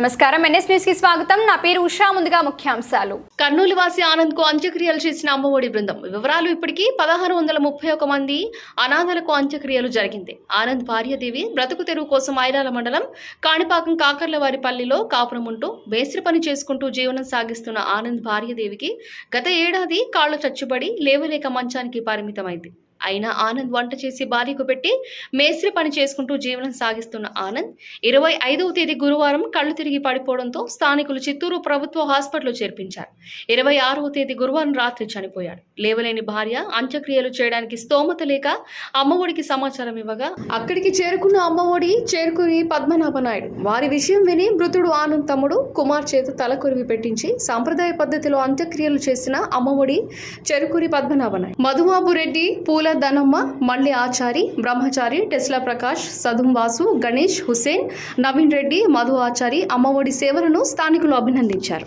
నమస్కారం. ఎన్ఎస్ న్యూస్కి స్వాగతం. నా పేరు ఉషా. ముందుగా ముఖ్యాంశాలు. కర్నూలు వాసి ఆనంద్కు అంత్యక్రియలు చేసిన అమ్మఒడి బృందం. వివరాలు ఇప్పటికీ పదహారు వందల ముప్పై ఒక మంది అనాథలకు అంత్యక్రియలు జరిగింది. ఆనంద్ భార్యదేవి బ్రతుకు తెరువు కోసం ఐరాల మండలం కాణిపాకం కాకర్లవారిపల్లిలో కాపురం ఉంటూ బేసిరి పని చేసుకుంటూ జీవనం సాగిస్తున్న ఆనంద్ భార్యదేవికి గత ఏడాది కాళ్ళు చచ్చుబడి లేవలేక మంచానికి పరిమితమైంది. అయినా ఆనంద్ వంట చేసి భార్యకు పెట్టి మేస్త్రి పని చేసుకుంటూ జీవనం సాగిస్తున్న ఆనంద్ ఇరవై ఐదవ తేదీ గురువారం కళ్ళు తిరిగి పడిపోవడంతో స్థానికులు చిత్తూరు ప్రభుత్వ హాస్పిటల్లో చేర్పించారు. ఇరవై ఆరవ తేదీ గురువారం రాత్రి చనిపోయాడు. లేవలేని భార్య అంత్యక్రియలు చేయడానికి స్తోమత లేక అమ్మఒడికి సమాచారం ఇవ్వగా అక్కడికి చేరుకున్న అమ్మఒడి చేరుకుని పద్మనాభ నాయుడు వారి విషయం విని మృతుడు ఆనంద్ తమ్ముడు కుమార్ చేత తలకొరివి పెట్టించి సాంప్రదాయ పద్ధతిలో అంత్యక్రియలు చేసిన అమ్మఒడి చెరుకుని పద్మనాభ నాయుడు. మధుబాబు రెడ్డి పూల ధనమ్మ మల్లి ఆచారి బ్రహ్మచారి టెస్లా ప్రకాష్ సదుం వాసు గణేష్ హుసేన్ నవీన్ రెడ్డి మధు ఆచారి అమ్మఒడి సేవలను స్థానికులు అభినందించారు.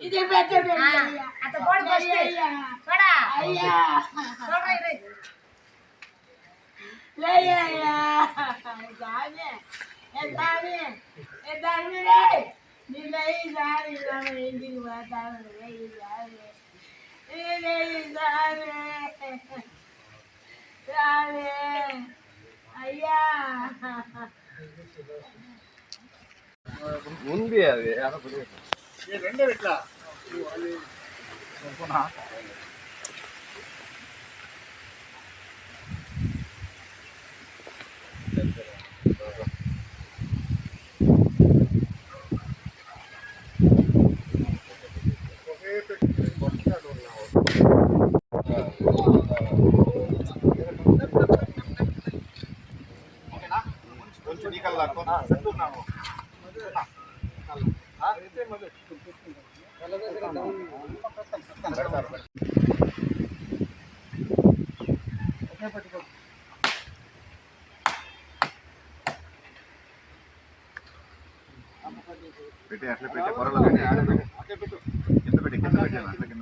ఇది పెట్టండి అత పోడు పోడా అయ్యా లేయ్యా దానే ఎదానే ఎదానే రే నీ లేయి దాని నా ఇంటికి పోతాను பெருமாளே ஐயா. முந்தி அது யாரும் ரெண்டே வைக்கலாம். போனா దాని అయ్యా ఉంది అది పెట్టి అట్లా పెట్టి పొరలో పెట్టి ఆడ పెట్టి. కింద పెట్టి కింద పెట్టాను అట్లా కింద